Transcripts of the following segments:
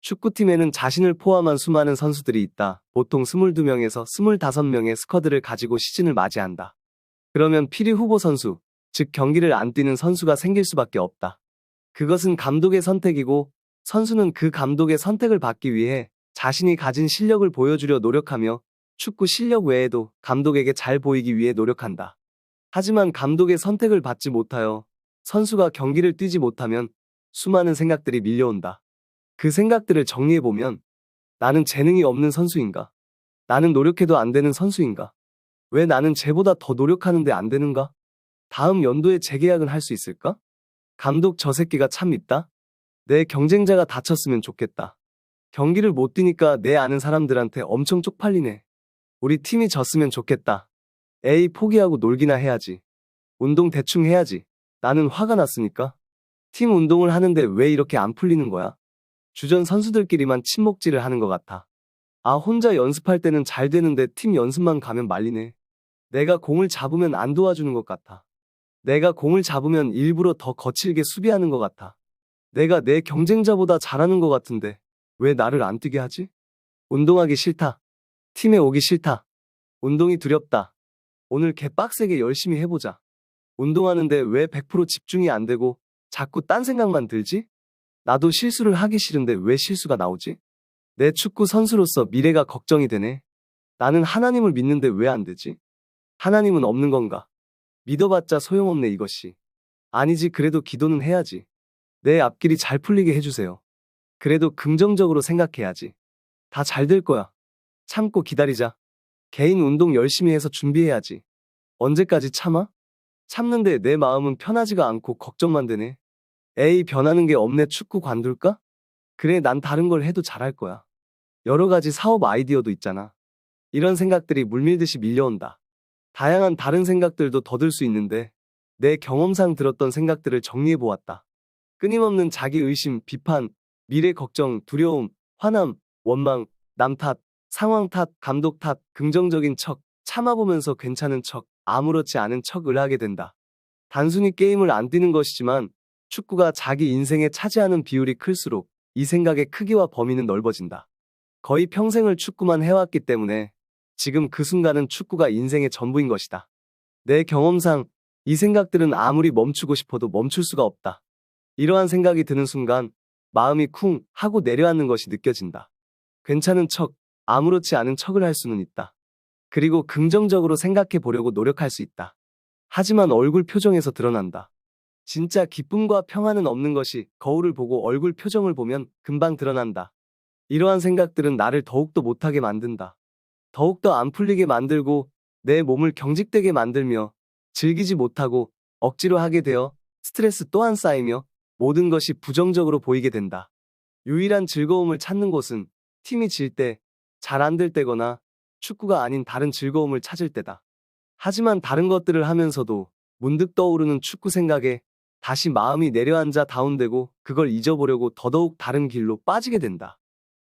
축구팀에는 자신을 포함한 수많은 선수들이 있다. 보통 22명에서 25명의 스쿼드를 가지고 시즌을 맞이한다. 그러면 필히 후보 선수, 즉 경기를 안 뛰는 선수가 생길 수밖에 없다. 그것은 감독의 선택이고 선수는 그 감독의 선택을 받기 위해 자신이 가진 실력을 보여주려 노력하며 축구 실력 외에도 감독에게 잘 보이기 위해 노력한다. 하지만 감독의 선택을 받지 못하여 선수가 경기를 뛰지 못하면 수많은 생각들이 밀려온다. 그 생각들을 정리해보면 나는 재능이 없는 선수인가? 나는 노력해도 안 되는 선수인가? 왜 나는 쟤보다 더 노력하는데 안 되는가? 다음 연도에 재계약은 할 수 있을까? 감독 저 새끼가 참 밉다? 내 경쟁자가 다쳤으면 좋겠다. 경기를 못 뛰니까 내 아는 사람들한테 엄청 쪽팔리네. 우리 팀이 졌으면 좋겠다. 에이 포기하고 놀기나 해야지. 운동 대충 해야지. 나는 화가 났으니까. 팀 운동을 하는데 왜 이렇게 안 풀리는 거야? 주전 선수들끼리만 친목질을 하는 것 같아. 아, 혼자 연습할 때는 잘 되는데 팀 연습만 가면 말리네. 내가 공을 잡으면 안 도와주는 것 같아. 내가 공을 잡으면 일부러 더 거칠게 수비하는 것 같아. 내가 내 경쟁자보다 잘하는 것 같은데 왜 나를 안 뛰게 하지? 운동하기 싫다. 팀에 오기 싫다. 운동이 두렵다. 오늘 개 빡세게 열심히 해보자. 운동하는데 왜 100% 집중이 안 되고 자꾸 딴 생각만 들지? 나도 실수를 하기 싫은데 왜 실수가 나오지? 내 축구 선수로서 미래가 걱정이 되네. 나는 하나님을 믿는데 왜 안 되지? 하나님은 없는 건가? 믿어봤자 소용없네 이것이. 아니지 그래도 기도는 해야지. 내 앞길이 잘 풀리게 해주세요. 그래도 긍정적으로 생각해야지. 다 잘 될 거야. 참고 기다리자. 개인 운동 열심히 해서 준비해야지. 언제까지 참아? 참는데 내 마음은 편하지가 않고 걱정만 되네. 에이 변하는 게 없네 축구 관둘까? 그래 난 다른 걸 해도 잘할 거야. 여러 가지 사업 아이디어도 있잖아. 이런 생각들이 물밀듯이 밀려온다. 다양한 다른 생각들도 더들 수 있는데 내 경험상 들었던 생각들을 정리해 보았다. 끊임없는 자기 의심, 비판, 미래 걱정, 두려움, 화남, 원망, 남 탓, 상황 탓, 감독 탓, 긍정적인 척, 참아보면서 괜찮은 척, 아무렇지 않은 척을 하게 된다. 단순히 게임을 안 뛰는 것이지만 축구가 자기 인생에 차지하는 비율이 클수록 이 생각의 크기와 범위는 넓어진다. 거의 평생을 축구만 해왔기 때문에 지금 그 순간은 축구가 인생의 전부인 것이다. 내 경험상 이 생각들은 아무리 멈추고 싶어도 멈출 수가 없다. 이러한 생각이 드는 순간 마음이 쿵 하고 내려앉는 것이 느껴진다. 괜찮은 척, 아무렇지 않은 척을 할 수는 있다. 그리고 긍정적으로 생각해 보려고 노력할 수 있다. 하지만 얼굴 표정에서 드러난다. 진짜 기쁨과 평안은 없는 것이 거울을 보고 얼굴 표정을 보면 금방 드러난다. 이러한 생각들은 나를 더욱더 못하게 만든다. 더욱더 안 풀리게 만들고 내 몸을 경직되게 만들며 즐기지 못하고 억지로 하게 되어 스트레스 또한 쌓이며 모든 것이 부정적으로 보이게 된다. 유일한 즐거움을 찾는 곳은 팀이 질 때, 잘 안 될 때거나 축구가 아닌 다른 즐거움을 찾을 때다. 하지만 다른 것들을 하면서도 문득 떠오르는 축구 생각에 다시 마음이 내려앉아 다운되고 그걸 잊어보려고 더더욱 다른 길로 빠지게 된다.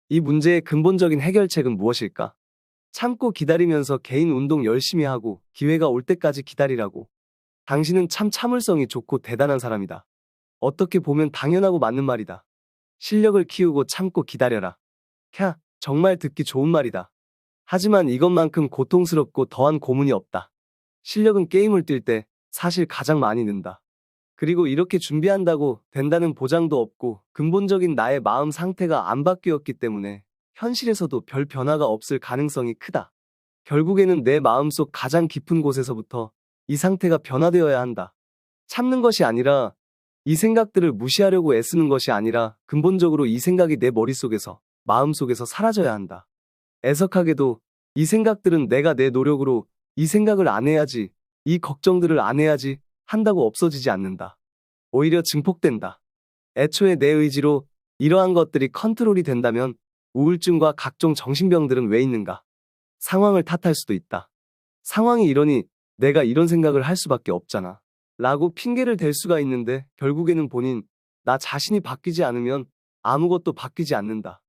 이 문제의 근본적인 해결책은 무엇일까? 참고 기다리면서 개인 운동 열심히 하고 기회가 올 때까지 기다리라고. 당신은 참 참을성이 좋고 대단한 사람이다. 어떻게 보면 당연하고 맞는 말이다. 실력을 키우고 참고 기다려라. 캬, 정말 듣기 좋은 말이다. 하지만 이것만큼 고통스럽고 더한 고문이 없다. 실력은 게임을 뛸 때 사실 가장 많이 는다. 그리고 이렇게 준비한다고 된다는 보장도 없고 근본적인 나의 마음 상태가 안 바뀌었기 때문에 현실에서도 별 변화가 없을 가능성이 크다. 결국에는 내 마음속 가장 깊은 곳에서부터 이 상태가 변화되어야 한다. 참는 것이 아니라 이 생각들을 무시하려고 애쓰는 것이 아니라 근본적으로 이 생각이 내 머릿속에서, 마음속에서 사라져야 한다. 애석하게도 이 생각들은 내가 내 노력으로 이 생각을 안 해야지, 이 걱정들을 안 해야지 한다고 없어지지 않는다. 오히려 증폭된다. 애초에 내 의지로 이러한 것들이 컨트롤이 된다면 우울증과 각종 정신병들은 왜 있는가? 상황을 탓할 수도 있다. 상황이 이러니 내가 이런 생각을 할 수밖에 없잖아. 라고 핑계를 댈 수가 있는데 결국에는 본인, 나 자신이 바뀌지 않으면 아무것도 바뀌지 않는다.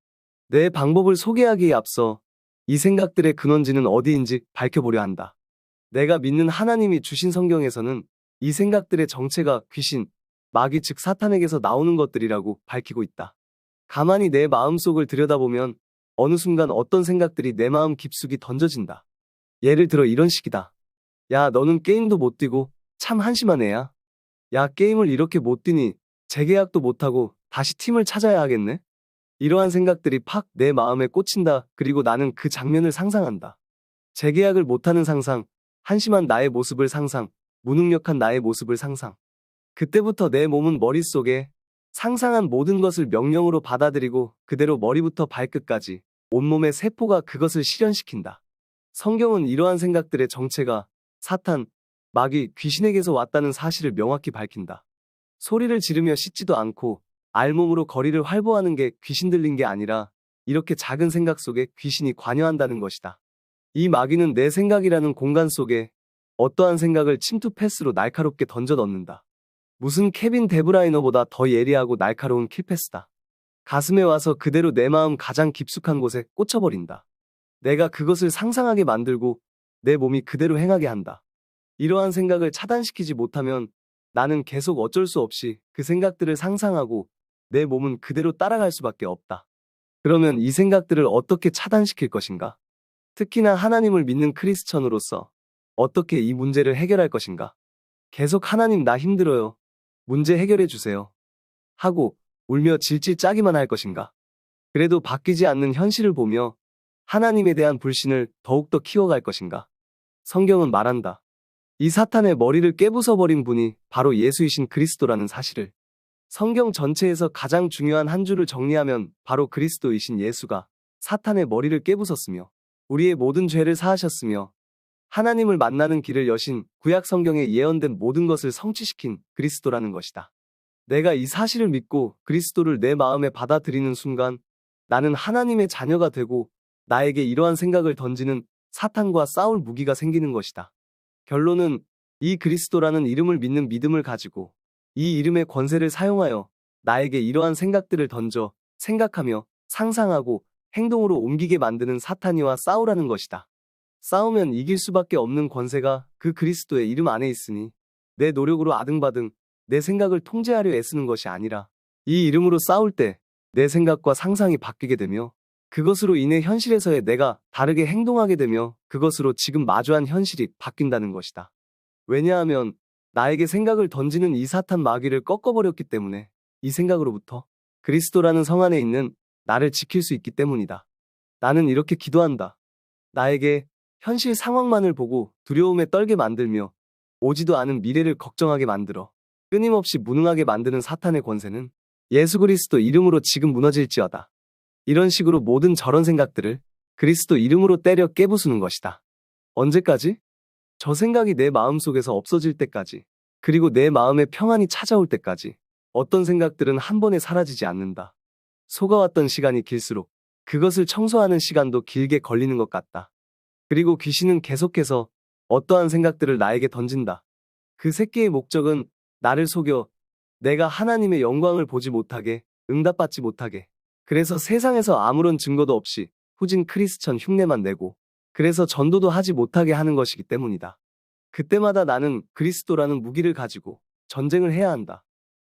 내 방법을 소개하기에 앞서 이 생각들의 근원지는 어디인지 밝혀보려 한다. 내가 믿는 하나님이 주신 성경에서는 이 생각들의 정체가 귀신, 마귀 즉 사탄에게서 나오는 것들이라고 밝히고 있다. 가만히 내 마음속을 들여다보면 어느 순간 어떤 생각들이 내 마음 깊숙이 던져진다. 예를 들어 이런 식이다. 야, 너는 게임도 못 뛰고 참 한심한 애야. 야, 게임을 이렇게 못 뛰니 재계약도 못하고 다시 팀을 찾아야 하겠네? 이러한 생각들이 팍 내 마음에 꽂힌다. 그리고 나는 그 장면을 상상한다. 재계약을 못하는 상상, 한심한 나의 모습을 상상, 무능력한 나의 모습을 상상. 그때부터 내 몸은 머릿속에 상상한 모든 것을 명령으로 받아들이고 그대로 머리부터 발끝까지 온몸의 세포가 그것을 실현시킨다. 성경은 이러한 생각들의 정체가 사탄, 마귀, 귀신에게서 왔다는 사실을 명확히 밝힌다. 소리를 지르며 씻지도 않고 알몸으로 거리를 활보하는 게 귀신 들린 게 아니라 이렇게 작은 생각 속에 귀신이 관여한다는 것이다. 이 마귀는 내 생각이라는 공간 속에 어떠한 생각을 침투 패스로 날카롭게 던져 넣는다. 무슨 케빈 데브라이너보다 더 예리하고 날카로운 킬패스다. 가슴에 와서 그대로 내 마음 가장 깊숙한 곳에 꽂혀버린다. 내가 그것을 상상하게 만들고 내 몸이 그대로 행하게 한다. 이러한 생각을 차단시키지 못하면 나는 계속 어쩔 수 없이 그 생각들을 상상하고 내 몸은 그대로 따라갈 수밖에 없다. 그러면 이 생각들을 어떻게 차단시킬 것인가? 특히나 하나님을 믿는 크리스천으로서 어떻게 이 문제를 해결할 것인가? 계속 하나님 나 힘들어요. 문제 해결해 주세요. 하고 울며 질질 짜기만 할 것인가? 그래도 바뀌지 않는 현실을 보며 하나님에 대한 불신을 더욱더 키워갈 것인가? 성경은 말한다. 이 사탄의 머리를 깨부숴버린 분이 바로 예수이신 그리스도라는 사실을. 성경 전체에서 가장 중요한 한 줄을 정리하면 바로 그리스도이신 예수가 사탄의 머리를 깨부쉈으며 우리의 모든 죄를 사하셨으며 하나님을 만나는 길을 여신 구약 성경에 예언된 모든 것을 성취시킨 그리스도라는 것이다. 내가 이 사실을 믿고 그리스도를 내 마음에 받아들이는 순간 나는 하나님의 자녀가 되고 나에게 이러한 생각을 던지는 사탄과 싸울 무기가 생기는 것이다. 결론은 이 그리스도라는 이름을 믿는 믿음을 가지고 이 이름의 권세를 사용하여 나에게 이러한 생각들을 던져 생각하며 상상하고 행동으로 옮기게 만드는 사탄이와 싸우라는 것이다. 싸우면 이길 수밖에 없는 권세가 그 그리스도의 이름 안에 있으니 내 노력으로 아등바등 내 생각을 통제하려 애쓰는 것이 아니라 이 이름으로 싸울 때 내 생각과 상상이 바뀌게 되며 그것으로 인해 현실에서의 내가 다르게 행동하게 되며 그것으로 지금 마주한 현실이 바뀐다는 것이다. 왜냐하면 나에게 생각을 던지는 이 사탄 마귀를 꺾어버렸기 때문에 이 생각으로부터 그리스도라는 성 안에 있는 나를 지킬 수 있기 때문이다. 나는 이렇게 기도한다. 나에게 현실 상황만을 보고 두려움에 떨게 만들며 오지도 않은 미래를 걱정하게 만들어 끊임없이 무능하게 만드는 사탄의 권세는 예수 그리스도 이름으로 지금 무너질지어다. 이런 식으로 모든 저런 생각들을 그리스도 이름으로 때려 깨부수는 것이다. 언제까지? 저 생각이 내 마음속에서 없어질 때까지, 그리고 내 마음에 평안이 찾아올 때까지 어떤 생각들은 한 번에 사라지지 않는다. 속아왔던 시간이 길수록 그것을 청소하는 시간도 길게 걸리는 것 같다. 그리고 귀신은 계속해서 어떠한 생각들을 나에게 던진다. 그 새끼의 목적은 나를 속여 내가 하나님의 영광을 보지 못하게, 응답받지 못하게. 그래서 세상에서 아무런 증거도 없이 후진 크리스천 흉내만 내고, 그래서 전도도 하지 못하게 하는 것이기 때문이다. 그때마다 나는 그리스도라는 무기를 가지고 전쟁을 해야 한다.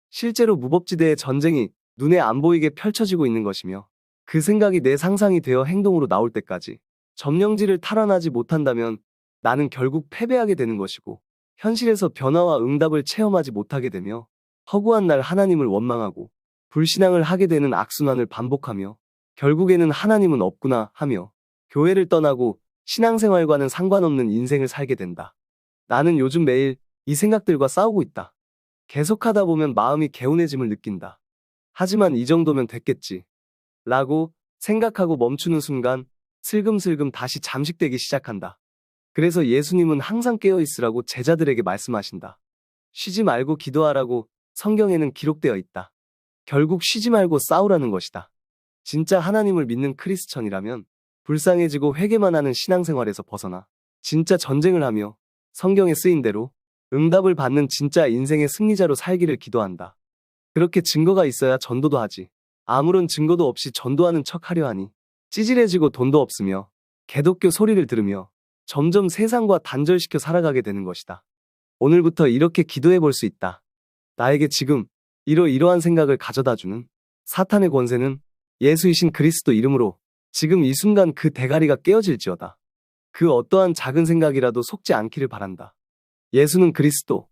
실제로 무법지대의 전쟁이 눈에 안 보이게 펼쳐지고 있는 것이며, 그 생각이 내 상상이 되어 행동으로 나올 때까지 점령지를 탈환하지 못한다면 나는 결국 패배하게 되는 것이고, 현실에서 변화와 응답을 체험하지 못하게 되며, 허구한 날 하나님을 원망하고, 불신앙을 하게 되는 악순환을 반복하며, 결국에는 하나님은 없구나 하며, 교회를 떠나고 신앙생활과는 상관없는 인생을 살게 된다. 나는 요즘 매일 이 생각들과 싸우고 있다. 계속하다 보면 마음이 개운해짐을 느낀다. 하지만 이 정도면 됐겠지. 라고 생각하고 멈추는 순간 슬금슬금 다시 잠식되기 시작한다. 그래서 예수님은 항상 깨어있으라고 제자들에게 말씀하신다. 쉬지 말고 기도하라고 성경에는 기록되어 있다. 결국 쉬지 말고 싸우라는 것이다. 진짜 하나님을 믿는 크리스천이라면 불쌍해지고 회개만 하는 신앙생활에서 벗어나 진짜 전쟁을 하며 성경에 쓰인 대로 응답을 받는 진짜 인생의 승리자로 살기를 기도한다. 그렇게 증거가 있어야 전도도 하지. 아무런 증거도 없이 전도하는 척 하려 하니 찌질해지고 돈도 없으며 개독교 소리를 들으며 점점 세상과 단절시켜 살아가게 되는 것이다. 오늘부터 이렇게 기도해 볼 수 있다. 나에게 지금 이러이러한 생각을 가져다 주는 사탄의 권세는 예수이신 그리스도 이름으로 지금 이 순간 그 대가리가 깨어질지어다. 그 어떠한 작은 생각이라도 속지 않기를 바란다. 예수는 그리스도,